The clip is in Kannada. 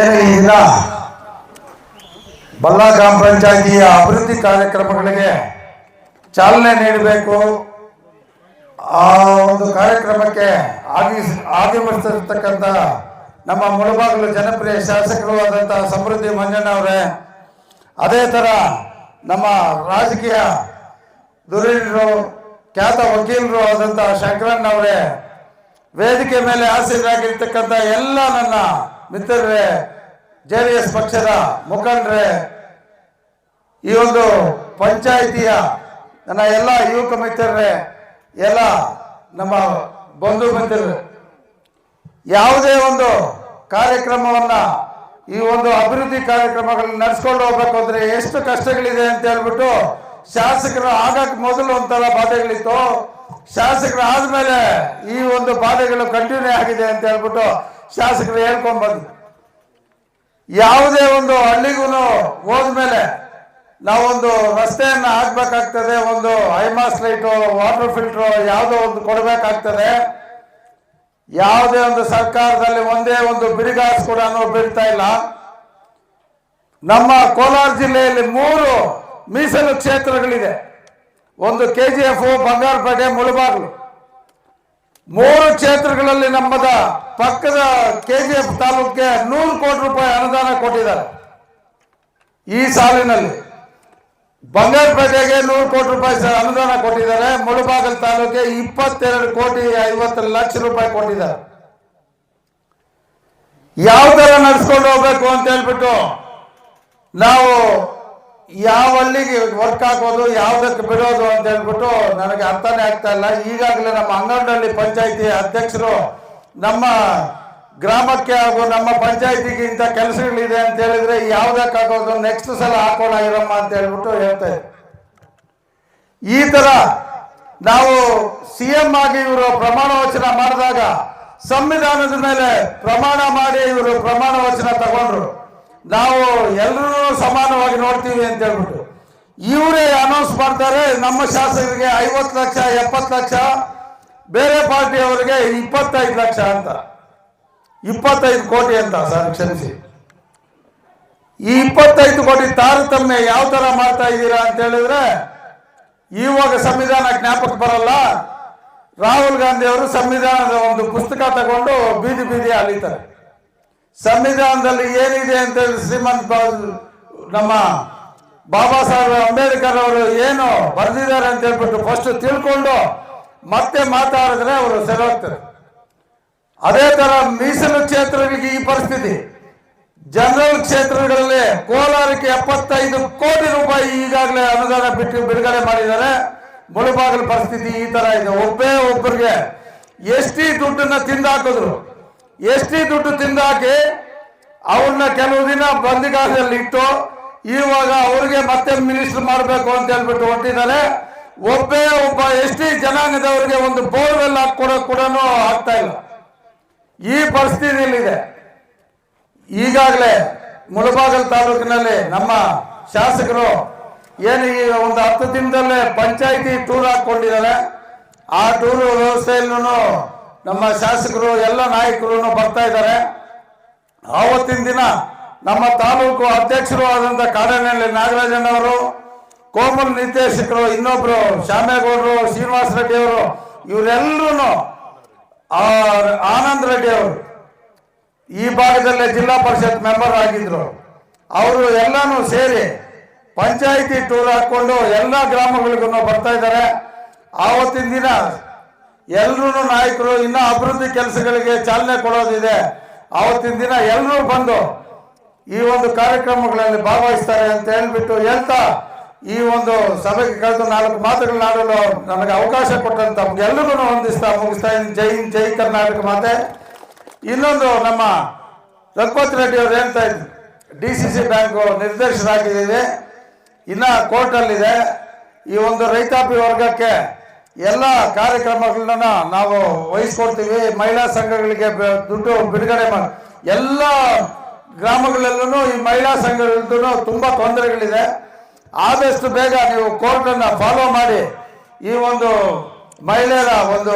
ಏನು ಬಲ್ಲ ಗ್ರಾಮ ಪಂಚಾಯಿತಿಯ ಅಭಿವೃದ್ಧಿ ಕಾರ್ಯಕ್ರಮಗಳಿಗೆ ಚಾಲನೆ ನೀಡಬೇಕು. ಆ ಒಂದು ಕಾರ್ಯಕ್ರಮಕ್ಕೆ ಆಗಿ ಆಗಮಿಸ್ತಿರ್ತಕ್ಕಂಥ ನಮ್ಮ ಮುಳಬಾಗಿಲು ಜನಪ್ರಿಯ ಶಾಸಕರು ಆದಂಥ ಸಮೃದ್ಧಿ ಮಂಜಣ್ಣ ಅವರೇ, ಅದೇ ಥರ ನಮ್ಮ ರಾಜಕೀಯ ಧುರೀಣರು ಖ್ಯಾತ ವಕೀಲರು ಆದಂಥ ಶಂಕರಣ್ಣ ಅವರೇ ವೇದಿಕೆ ಮೇಲೆ ಆಸೀನರಾಗಿರ್ತಕ್ಕಂಥ ಎಲ್ಲ ನನ್ನ ಮಿತ್ರರೇ, ಜೆ ಡಿ ಎಸ್ ಪಕ್ಷದ ಮುಖಂಡರೇ, ಈ ಒಂದು ಪಂಚಾಯಿತಿಯ ನನ್ನ ಎಲ್ಲ ಯುವಕ ಮಿತ್ರರೇ, ಎಲ್ಲ ನಮ್ಮ ಬಂಧು ಮಿತ್ರರು, ಯಾವುದೇ ಒಂದು ಕಾರ್ಯಕ್ರಮವನ್ನ, ಈ ಒಂದು ಅಭಿವೃದ್ಧಿ ಕಾರ್ಯಕ್ರಮಗಳನ್ನ ನಡೆಸ್ಕೊಂಡು ಹೋಗ್ಬೇಕು ಅಂದ್ರೆ ಎಷ್ಟು ಕಷ್ಟಗಳಿದೆ ಅಂತ ಹೇಳ್ಬಿಟ್ಟು ಶಾಸಕರು ಆಗಕ್ಕೆ ಮೊದಲು ಒಂಥರ ಬಾಧೆಗಳಿತ್ತು. ಶಾಸಕರು ಆದ್ಮೇಲೆ ಈ ಒಂದು ಬಾಧೆಗಳು ಕಂಟಿನ್ಯೂ ಆಗಿದೆ ಅಂತ ಹೇಳ್ಬಿಟ್ಟು ಶಾಸಕರು ಹೇಳ್ಕೊಂಡ್ ಯಾವುದೇ ಒಂದು ಹಳ್ಳಿಗೂ ಹೋದ್ಮೇಲೆ ನಾವೊಂದು ರಸ್ತೆಯನ್ನ ಹಾಕ್ಬೇಕಾಗ್ತದೆ, ಒಂದು ಐಮಾಸ್ ಲೈಟು ವಾಟರ್ ಫಿಲ್ಟರ್ ಯಾವುದೋ ಒಂದು ಕೊಡಬೇಕಾಗ್ತದೆ. ಯಾವುದೇ ಒಂದು ಸರ್ಕಾರದಲ್ಲಿ ಒಂದೇ ಒಂದು ಬಿಡಿಗಾಸು ಕೂಡ ಬೀಳ್ತಾ ಇಲ್ಲ. ನಮ್ಮ ಕೋಲಾರ ಜಿಲ್ಲೆಯಲ್ಲಿ ಮೂರು ಮೀಸಲು ಕ್ಷೇತ್ರಗಳಿದೆ. ಒಂದು K G F Bangarapete, Mulbagal. ಮೂರು ಕ್ಷೇತ್ರಗಳಲ್ಲಿ ನಮ್ಮದ ಪಕ್ಕದ ಕೆ ಜಿ ಎಫ್ ತಾಲೂಕಿಗೆ ನೂರು ಕೋಟಿ ರೂಪಾಯಿ ಅನುದಾನ ಕೊಟ್ಟಿದ್ದಾರೆ. ಈ ಸಾಲಿನಲ್ಲಿ ಬಂಗಾರಪೇಟೆಗೆ ನೂರು ಕೋಟಿ ರೂಪಾಯಿ ಅನುದಾನ ಕೊಟ್ಟಿದ್ದಾರೆ. ಮುಳಬಾಗಲ್ ತಾಲೂಕಿಗೆ ಇಪ್ಪತ್ತೆರಡು ಕೋಟಿ ಐವತ್ತು ಲಕ್ಷ ರೂಪಾಯಿ ಕೊಟ್ಟಿದ್ದಾರೆ. ಯಾವ ಥರ ನಡ್ಸ್ಕೊಂಡು ಹೋಗ್ಬೇಕು ಅಂತ ಹೇಳ್ಬಿಟ್ಟು ನಾವು ಯಾವ ಅಲ್ಲಿಗೆ ವರ್ಕ್ ಹಾಕೋದು, ಯಾವ್ದಕ್ಕೆ ಬಿಡೋದು ಅಂತ ಹೇಳ್ಬಿಟ್ಟು ನನಗೆ ಅರ್ಥನೇ ಆಗ್ತಾ ಇಲ್ಲ. ಈಗಾಗಲೇ ನಮ್ಮ ಅಂಗನಹಳ್ಳಿ ಪಂಚಾಯಿತಿ ಅಧ್ಯಕ್ಷರು ನಮ್ಮ ಗ್ರಾಮಕ್ಕೆ ಹಾಗೂ ನಮ್ಮ ಪಂಚಾಯಿತಿಗೆ ಇಂಥ ಕೆಲಸಗಳಿದೆ ಅಂತ ಹೇಳಿದ್ರೆ ಯಾವ್ದಕ್ಕೆ ಹಾಕೋದು ನೆಕ್ಸ್ಟ್ ಸಲ ಹಾಕೋಣ ಇರಮ್ಮ ಅಂತ ಹೇಳ್ಬಿಟ್ಟು ಹೇಳ್ತಾ ಈ ತರ ನಾವು ಸಿ ಎಂ ಆಗಿ ಇವರು ಪ್ರಮಾಣ ವಚನ ಮಾಡಿದಾಗ ಸಂವಿಧಾನದ ಮೇಲೆ ಪ್ರಮಾಣ ಮಾಡಿ ಇವರು ಪ್ರಮಾಣ ವಚನ ತಗೊಂಡ್ರು. ನಾವು ಎಲ್ಲರೂ ಸಮಾನವಾಗಿ ನೋಡ್ತೀವಿ ಅಂತ ಹೇಳ್ಬಿಟ್ಟು. ಇವರೇ ಅನೌನ್ಸ್ ಮಾಡ್ತಾರೆ, ನಮ್ಮ ಶಾಸಕರಿಗೆ ಐವತ್ತು ಲಕ್ಷ, ಎಪ್ಪತ್ತು ಲಕ್ಷ, ಬೇರೆ ಪಾರ್ಟಿಯವರಿಗೆ ಇಪ್ಪತ್ತೈದು ಲಕ್ಷ ಅಂತ. ಇಪ್ಪತ್ತೈದು ಕೋಟಿ ಅಂತ ಸರ್, ಕ್ಷಮಿಸಿ. ಈ ಇಪ್ಪತ್ತೈದು ಕೋಟಿ ತಾರತಮ್ಯ ಯಾವ ತರ ಮಾಡ್ತಾ ಇದ್ದೀರಾ ಅಂತ ಹೇಳಿದ್ರೆ, ಇವಾಗ ಸಂವಿಧಾನ ಜ್ಞಾಪಕ ಬರಲ್ಲ. ರಾಹುಲ್ ಗಾಂಧಿ ಅವರು ಸಂವಿಧಾನದ ಒಂದು ಪುಸ್ತಕ ತಗೊಂಡು ಬೀದಿ ಬೀದಿ ಅಲಿತಾರೆ ಸಂವಿಧಾನದಲ್ಲಿ ಏನಿದೆ ಅಂತ ಶ್ರೀಮಂತ್ ನಮ್ಮ ಬಾಬಾ ಸಾಹೇಬ್ ಅಂಬೇಡ್ಕರ್ ಅವರು ಏನು ಬರೆದಿದ್ದಾರೆ ಅಂತ ಹೇಳ್ಬಿಟ್ಟು ಫಸ್ಟ್ ತಿಳ್ಕೊಂಡು ಮತ್ತೆ ಮಾತಾಡಿದ್ರೆ ಅವರು ಸರಿ ಅದೇ ತರ ಮೀಸಲು ಕ್ಷೇತ್ರಗಳಿಗೆ ಈ ಪರಿಸ್ಥಿತಿ. ಜನರಲ್ ಕ್ಷೇತ್ರಗಳಲ್ಲಿ ಕೋಲಾರಕ್ಕೆ ಎಪ್ಪತ್ತೈದು ಕೋಟಿ ರೂಪಾಯಿ ಈಗಾಗಲೇ ಅನುದಾನ ಬಿಟ್ಟು ಬಿಡುಗಡೆ ಮಾಡಿದ್ದಾರೆ. ಮುಳುಬಾಗಿಲು ಪರಿಸ್ಥಿತಿ ಈ ತರ ಇದೆ. ಒಬ್ಬೇ ಒಬ್ಬರಿಗೆ ಎಷ್ಟೇ ದುಡ್ಡನ್ನ ತಿಂದಾಕಿದ್ರು? ಎಸ್ ಟಿ ದುಡ್ಡು ತಿಂದಾಕಿ ಅವ್ರನ್ನ ಕೆಲವು ದಿನ ಬಂದಿಗಾಲದಲ್ಲಿ ಇಟ್ಟು ಇವಾಗ ಅವ್ರಿಗೆ ಮತ್ತೆ ಮಿನಿಸ್ಟರ್ ಮಾಡಬೇಕು ಅಂತ ಹೇಳ್ಬಿಟ್ಟು ಹೊರಟಿದ್ದಾರೆ. ಒಬ್ಬೇ ಒಬ್ಬ ಎಷ್ಟಿ ಜನಾಂಗದವ್ರಿಗೆ ಜನಾಂಗದವರಿಗೆ ಒಂದು ಬೋರ್ವೆಲ್ ಹಾಕೊಡೋ ಕೂಡ ಆಗ್ತಾ ಇಲ್ಲ. ಈ ಪರಿಸ್ಥಿತಿಯಲ್ಲಿದೆ ಈಗಾಗಲೇ ಮುಳಬಾಗಲ್ ತಾಲೂಕಿನಲ್ಲಿ ನಮ್ಮ ಶಾಸಕರು ಏನು ಈ ಒಂದು ಹತ್ತು ದಿನದಲ್ಲೇ ಪಂಚಾಯಿತಿ ಟೂರ್ ಹಾಕೊಂಡಿದ್ದಾರೆ ಆ ಟೂರು ವ್ಯವಸ್ಥೆಯಲ್ಲೂ ನಮ್ಮ ಶಾಸಕರು, ಎಲ್ಲ ನಾಯಕರು ಬರ್ತಾ ಇದ್ದಾರೆ. ಆವತ್ತಿನ ದಿನ ನಮ್ಮ ತಾಲೂಕು ಅಧ್ಯಕ್ಷರು ಆದಂಥ ಕಾಡನಹಳ್ಳಿ ನಾಗರಾಜಣ್ಣವರು ಕೋಮಲ್ ನಿರ್ದೇಶಕರು, ಇನ್ನೊಬ್ರು ಶ್ಯಾಮೇಗೌಡರು, ಶ್ರೀನಿವಾಸ ರೆಡ್ಡಿ ಅವರು ಇವರೆಲ್ಲರೂ ಆನಂದ್ ರೆಡ್ಡಿ ಅವರು ಈ ಭಾಗದಲ್ಲೇ ಜಿಲ್ಲಾ ಪರಿಷತ್ ಮೆಂಬರ್ ಆಗಿದ್ರು. ಅವರು ಎಲ್ಲಾನು ಸೇರಿ ಪಂಚಾಯಿತಿ ಟೂರ್ ಹಾಕೊಂಡು ಎಲ್ಲ ಗ್ರಾಮಗಳಿಗೂ ಬರ್ತಾ ಇದ್ದಾರೆ. ಆವತ್ತಿನ ದಿನ ಎಲ್ಲರೂ ನಾಯಕರು, ಇನ್ನೂ ಅಭಿವೃದ್ಧಿ ಕೆಲಸಗಳಿಗೆ ಚಾಲನೆ ಕೊಡೋದಿದೆ. ಅವತ್ತಿನ ದಿನ ಎಲ್ಲರೂ ಬಂದು ಈ ಒಂದು ಕಾರ್ಯಕ್ರಮಗಳಲ್ಲಿ ಭಾಗವಹಿಸ್ತಾರೆ ಅಂತ ಹೇಳ್ಬಿಟ್ಟು ಹೇಳ್ತಾ ಈ ಒಂದು ಸಭೆಗೆ ಕಳೆದು ನಾಲ್ಕು ಮಾತುಗಳನ್ನಾಡಲು ನನಗೆ ಅವಕಾಶ ಕೊಟ್ಟಂತ ಎಲ್ಲರೂ ಹೊಂದಿಸ್ತಾ ಮುಗಿಸ್ತಾ ಇದ್ದೀನಿ. ಜೈ ಜೈ ಕರ್ನಾಟಕ ಮಾತೆ. ಇನ್ನೊಂದು ನಮ್ಮ ರಘುಪತಿ ರೆಡ್ಡಿ ಅವರು ಹೇಳ್ತಾ ಇದ್ರು. ಡಿ ಸಿ ಸಿ ಬ್ಯಾಂಕು ನಿರ್ದೇಶಕರಾಗಿದ್ದೀವಿ. ಇನ್ನು ಕೋರ್ಟಲ್ಲಿದೆ. ಈ ಒಂದು ರೈತಾಪಿ ವರ್ಗಕ್ಕೆ ಎಲ್ಲ ಕಾರ್ಯಕ್ರಮಗಳನ್ನ ನಾವು ವಹಿಸ್ಕೊಡ್ತೀವಿ. ಮಹಿಳಾ ಸಂಘಗಳಿಗೆ ದುಡ್ಡು ಬಿಡುಗಡೆ ಮಾಡಿ, ಎಲ್ಲ ಗ್ರಾಮಗಳಲ್ಲೂ ಈ ಮಹಿಳಾ ಸಂಘಗಳದ್ದು ತುಂಬಾ ತೊಂದರೆಗಳಿದೆ. ಆದಷ್ಟು ಬೇಗ ನೀವು ಕೋರ್ಟನ್ನು ಫಾಲೋ ಮಾಡಿ ಈ ಒಂದು ಮಹಿಳೆಯರ ಒಂದು